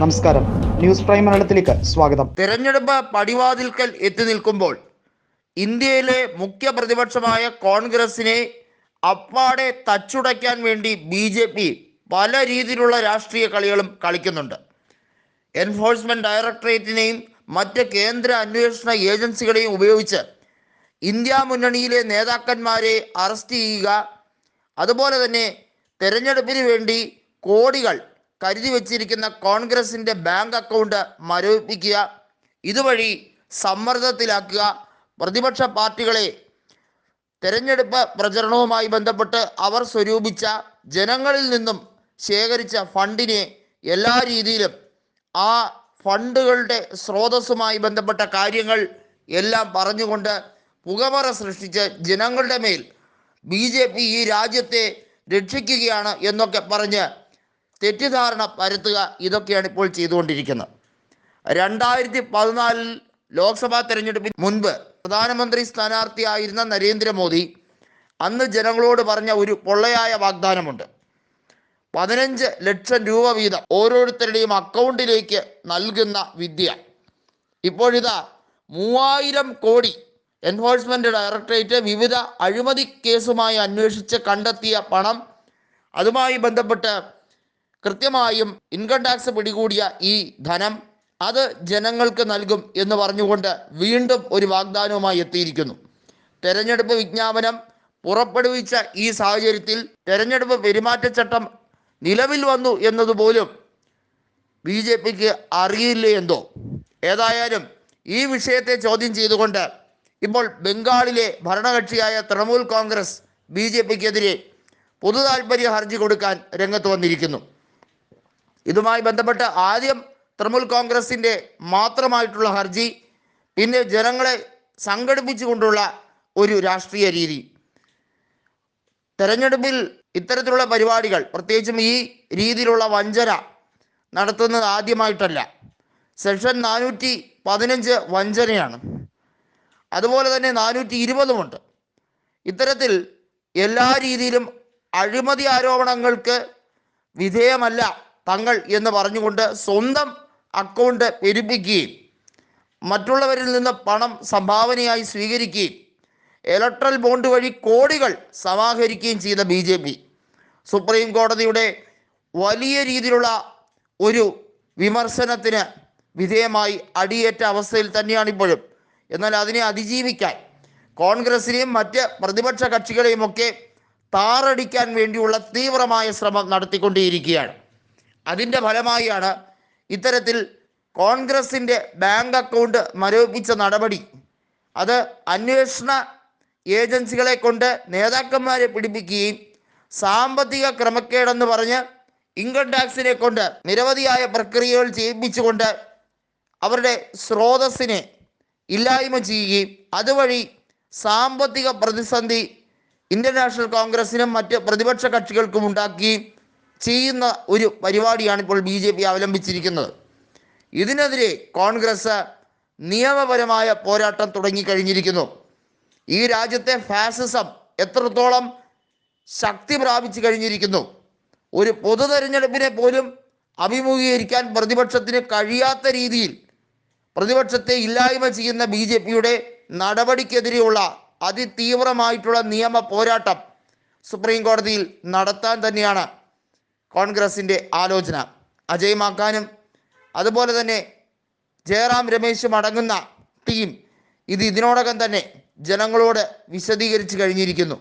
നമസ്കാരം. News prime മലയാളത്തിലേക്ക് സ്വാഗതം. തെരഞ്ഞെടുപ്പ് പടിവാതിൽക്കൽ എത്തി നിൽക്കുമ്പോൾ ഇന്ത്യയിലെ മുഖ്യ പ്രതിപക്ഷമായ കോൺഗ്രസിനെ അപ്പാടെ തച്ചുടയ്ക്കാൻ വേണ്ടി ബി ജെ പി പല രീതിയിലുള്ള രാഷ്ട്രീയ കളികളും കളിക്കുന്നുണ്ട്. എൻഫോഴ്സ്മെന്റ് ഡയറക്ടറേറ്റിനെയും മറ്റ് കേന്ദ്ര അന്വേഷണ ഏജൻസികളെയും ഉപയോഗിച്ച് ഇന്ത്യ മുന്നണിയിലെ നേതാക്കന്മാരെ അറസ്റ്റ് ചെയ്യുക അതുപോലെ തന്നെ തെരഞ്ഞെടുപ്പിന് വേണ്ടി കോടികൾ കരുതി വച്ചിരിക്കുന്ന കോൺഗ്രസിന്റെ ബാങ്ക് അക്കൗണ്ട് മരവിപ്പിക്കുക. ഇതുവഴി സമ്മർദ്ദത്തിലാക്കുക. പ്രതിപക്ഷ പാർട്ടികളെ തെരഞ്ഞെടുപ്പ് പ്രചരണവുമായി ബന്ധപ്പെട്ട് അവർ സ്വരൂപിച്ച ജനങ്ങളിൽ നിന്നും ശേഖരിച്ച ഫണ്ടിനെ എല്ലാ രീതിയിലും ആ ഫണ്ടുകളുടെ സ്രോതസ്സുമായി ബന്ധപ്പെട്ട കാര്യങ്ങൾ എല്ലാം പറഞ്ഞുകൊണ്ട് പുകമറ സൃഷ്ടിച്ച് ജനങ്ങളുടെ മേൽ ബി ജെ പി ഈ രാജ്യത്തെ രക്ഷിക്കുകയാണ് എന്നൊക്കെ പറഞ്ഞ് തെറ്റിദ്ധാരണ പരത്തുക ഇതൊക്കെയാണ് ഇപ്പോൾ ചെയ്തുകൊണ്ടിരിക്കുന്നത്. രണ്ടായിരത്തി പതിനാലിൽ ലോക്സഭാ തെരഞ്ഞെടുപ്പിന് മുൻപ് പ്രധാനമന്ത്രി സ്ഥാനാർത്ഥിയായിരുന്ന നരേന്ദ്രമോദി അന്ന് ജനങ്ങളോട് പറഞ്ഞ ഒരു പൊള്ളയായ വാഗ്ദാനമുണ്ട്. പതിനഞ്ച് ലക്ഷം രൂപ വീതം ഓരോരുത്തരുടെയും അക്കൗണ്ടിലേക്ക് നൽകുന്ന വിദ്യ. ഇപ്പോഴിതാ മൂവായിരം കോടി എൻഫോഴ്സ്മെന്റ് ഡയറക്ടറേറ്റ് വിവിധ അഴിമതി കേസുമായി അന്വേഷിച്ച് കണ്ടെത്തിയ പണം അതുമായി ബന്ധപ്പെട്ട് കൃത്യമായും ഇൻകം ടാക്സ് പിടികൂടിയ ഈ ധനം അത് ജനങ്ങൾക്ക് നൽകും എന്ന് പറഞ്ഞുകൊണ്ട് വീണ്ടും ഒരു വാഗ്ദാനവുമായി എത്തിയിരിക്കുന്നു. തെരഞ്ഞെടുപ്പ് വിജ്ഞാപനം പുറപ്പെടുവിച്ച ഈ സാഹചര്യത്തിൽ തെരഞ്ഞെടുപ്പ് പെരുമാറ്റച്ചട്ടം നിലവിൽ വന്നു എന്നതുപോലും ബി ജെ പിക്ക് അറിയില്ലേ എന്തോ? ഏതായാലും ഈ വിഷയത്തെ ചോദ്യം ചെയ്തുകൊണ്ട് ഇപ്പോൾ ബംഗാളിലെ ഭരണകക്ഷിയായ തൃണമൂൽ കോൺഗ്രസ് ബി ജെ പിക്കെതിരെ പൊതു ഹർജി കൊടുക്കാൻ രംഗത്ത് വന്നിരിക്കുന്നു. ഇതുമായി ബന്ധപ്പെട്ട് ആദ്യം തൃണമൂൽ കോൺഗ്രസിന്റെ മാത്രമായിട്ടുള്ള ഹർജി പിന്നെ ജനങ്ങളെ സംഘടിപ്പിച്ചുകൊണ്ടുള്ള ഒരു രാഷ്ട്രീയ രീതി. തെരഞ്ഞെടുപ്പിൽ ഇത്തരത്തിലുള്ള പരിപാടികൾ പ്രത്യേകിച്ചും ഈ രീതിയിലുള്ള വഞ്ചന നടത്തുന്നത് ആദ്യമായിട്ടല്ല. സെക്ഷൻ നാനൂറ്റി പതിനഞ്ച് വഞ്ചനയാണ്. അതുപോലെ തന്നെ നാനൂറ്റി ഇരുപതുമുണ്ട് ഇത്തരത്തിൽ എല്ലാ രീതിയിലും അഴിമതി ആരോപണങ്ങൾക്ക് വിധേയമല്ല തങ്ങൾ എന്ന് പറഞ്ഞുകൊണ്ട് സ്വന്തം അക്കൗണ്ട് പെരുപ്പിക്കുകയും മറ്റുള്ളവരിൽ നിന്ന് പണം സംഭാവനയായി സ്വീകരിക്കുകയും ഇലക്ട്രൽ ബോണ്ട് വഴി കോടികൾ സമാഹരിക്കുകയും ചെയ്ത ബി ജെ പി. സുപ്രീം കോടതിയുടെ വലിയ രീതിയിലുള്ള ഒരു വിമർശനത്തിന് വിധേയമായി അടിയേറ്റ അവസ്ഥയിൽ തന്നെയാണ് ഇപ്പോഴും എന്നാൽ അതിനെ അതിജീവിക്കാൻ കോൺഗ്രസിനെയും മറ്റ് പ്രതിപക്ഷ കക്ഷികളെയും ഒക്കെ താറടിക്കാൻ വേണ്ടിയുള്ള തീവ്രമായ ശ്രമം നടത്തിക്കൊണ്ടേയിരിക്കുകയാണ് അതിന്റെ ഫലമായാണ് ഇത്തരത്തിൽ കോൺഗ്രസിന്റെ ബാങ്ക് അക്കൗണ്ട് മരവിപ്പിച്ച നടപടി. അത് അന്വേഷണ ഏജൻസികളെ കൊണ്ട് നേതാക്കന്മാരെ പിടിപ്പിക്കുകയും സാമ്പത്തിക ക്രമക്കേടെന്ന് പറഞ്ഞ് ഇൻകം ടാക്സിനെ കൊണ്ട് നിരവധിയായ പ്രക്രിയകൾ ചെയ്യിപ്പിച്ചുകൊണ്ട് അവരുടെ സ്രോതസ്സിനെ ഇല്ലായ്മ ചെയ്യുകയും അതുവഴി സാമ്പത്തിക പ്രതിസന്ധി ഇന്ത്യൻ നാഷണൽ കോൺഗ്രസിനും മറ്റ് പ്രതിപക്ഷ കക്ഷികൾക്കും ഉണ്ടാക്കുകയും ചെയ്യുന്ന ഒരു പരിപാടിയാണ് ഇപ്പോൾ ബി ജെ പി അവലംബിച്ചിരിക്കുന്നത്. ഇതിനെതിരെ കോൺഗ്രസ് നിയമപരമായ പോരാട്ടം തുടങ്ങിക്കഴിഞ്ഞിരിക്കുന്നു. ഈ രാജ്യത്തെ ഫാസിസം എത്രത്തോളം ശക്തി പ്രാപിച്ചു കഴിഞ്ഞിരിക്കുന്നു. ഒരു പൊതു തെരഞ്ഞെടുപ്പിനെ പോലും അഭിമുഖീകരിക്കാൻ പ്രതിപക്ഷത്തിന് കഴിയാത്ത രീതിയിൽ പ്രതിപക്ഷത്തെ ഇല്ലായ്മ ചെയ്യുന്ന ബി ജെ പിയുടെ നടപടിക്കെതിരെയുള്ള അതിതീവ്രമായിട്ടുള്ള നിയമ പോരാട്ടം സുപ്രീം കോടതിയിൽ നടത്താൻ തന്നെയാണ് കോൺഗ്രസിന്റെ ആലോചന. അജയ് മാക്കാനും അതുപോലെ തന്നെ ജയറാം രമേശും അടങ്ങുന്ന ടീം ഇത് ഇതിനോടകം തന്നെ ജനങ്ങളോട് വിശദീകരിച്ചു കഴിഞ്ഞിരിക്കുന്നു.